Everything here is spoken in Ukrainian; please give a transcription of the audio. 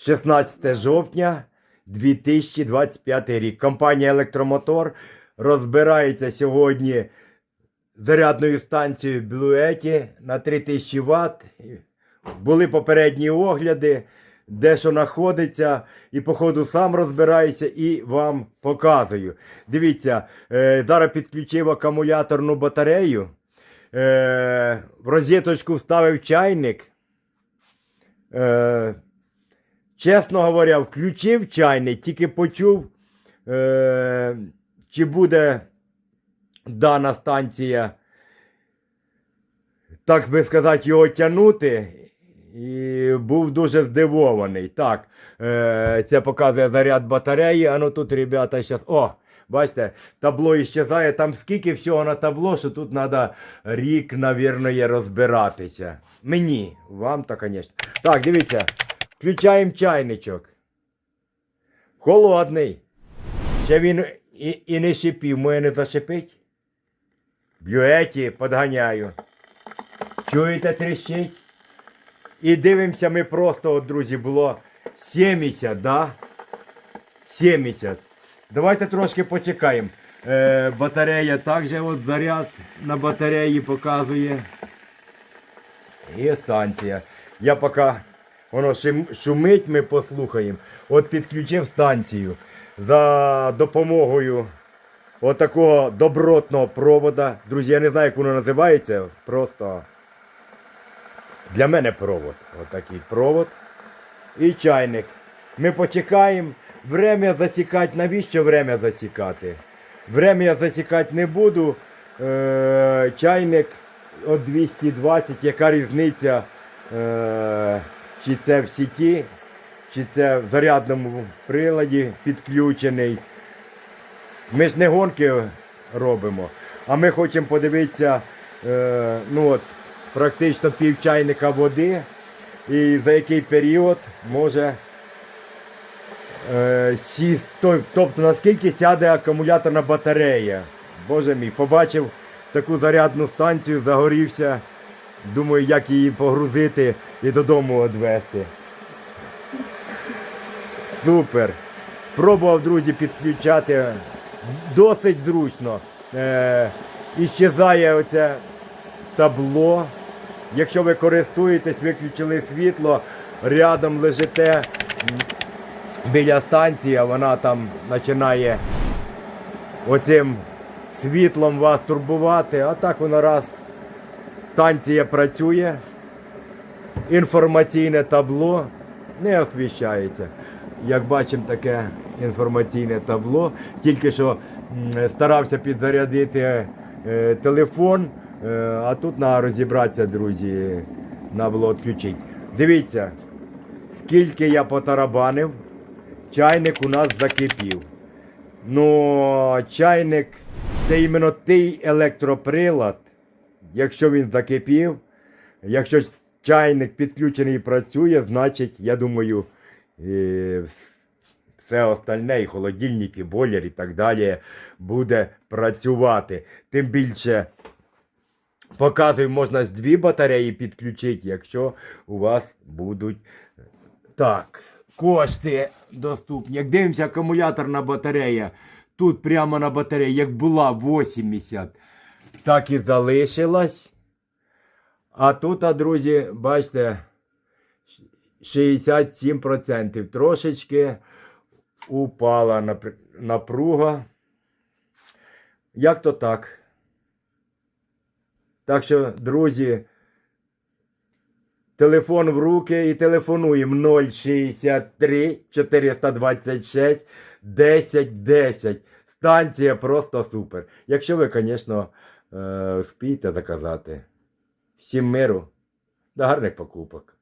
16 жовтня 2025 рік. Компанія Електромотор розбирається сьогодні зарядною станцією Блуеті на 3000 Вт. Були попередні огляди, де що знаходиться, і по ходу сам розбираюся і вам показую. Дивіться, е, зараз підключив акумуляторну батарею. Е, в розеточку вставив чайник. Чесно говоря, включив чайник, тільки почув, е, чи буде дана станція, так би сказати, його тягнути. І був дуже здивований. Так, е, це показує заряд батареї. А ну тут, ребята, зараз. О! Бачите, табло іщезає. Там скільки всього на табло, що тут треба рік, навірно, розбиратися. Мені, вам то, звісно. Так, дивіться, включаємо чайничок. Холодний. Ще він і, і не шипів, моє не зашипить. Б'юеті подганяю. Чуєте, тріщить? І дивимося, ми просто, от, друзі, було 70, да? 70. Давайте трошки почекаємо. Е, батарея також от заряд на батареї показує. І станція. Я поки воно шумить, ми послухаємо. От підключив станцію за допомогою отакого добротного провода. Друзі, я не знаю, як воно називається. Просто для мене провод. Отакий провод. І чайник. Ми почекаємо. Время засікати. Навіщо время засікати? Время засікати не буду. Е, чайник от 220. Яка різниця? Чи це в сіті, чи це в зарядному приладі підключений. Ми ж не гонки робимо, а ми хочемо подивитися, е, ну от, практично пів чайника води, і за який період може е, сіст, тобто наскільки сяде акумуляторна батарея. Боже мій, побачив таку зарядну станцію, загорівся. Думаю, як її погрузити і додому відвезти. Супер. Пробував, друзі, підключати. Досить зручно. Е, іщезає оце табло. Якщо ви користуєтесь, виключили світло, рядом лежите біля станції, а вона там починає оцим світлом вас турбувати, а так воно раз станція працює, інформаційне табло не освіщається. Як бачимо, таке інформаційне табло. Tільки що старався підзарядити е, телефон, е, а тут треба розібратися, друзі, треба було відключити. Дивіться, скільки я потарабанив, чайник у нас закипів. Ну, чайник це іменно той електроприлад, якщо він закипів, якщо чайник підключений і працює, значить, я думаю, все остальне, і холодильник, і бойлер, і так далі, буде працювати. Тим більше, показую, можна з дві батареї підключити, якщо у вас будуть. Так, кошти доступні. Як дивимося, акумуляторна батарея. Тут прямо на батареї, як була 80, так і залишилась. А тут, друзі, бачите, 67%. Трошечки упала напруга. Як то так? Так що, друзі, телефон в руки і телефонуємо 063 426 10 10. Станція просто супер. Якщо ви, звісно, е, спієте заказати. Всім миру та гарних покупок.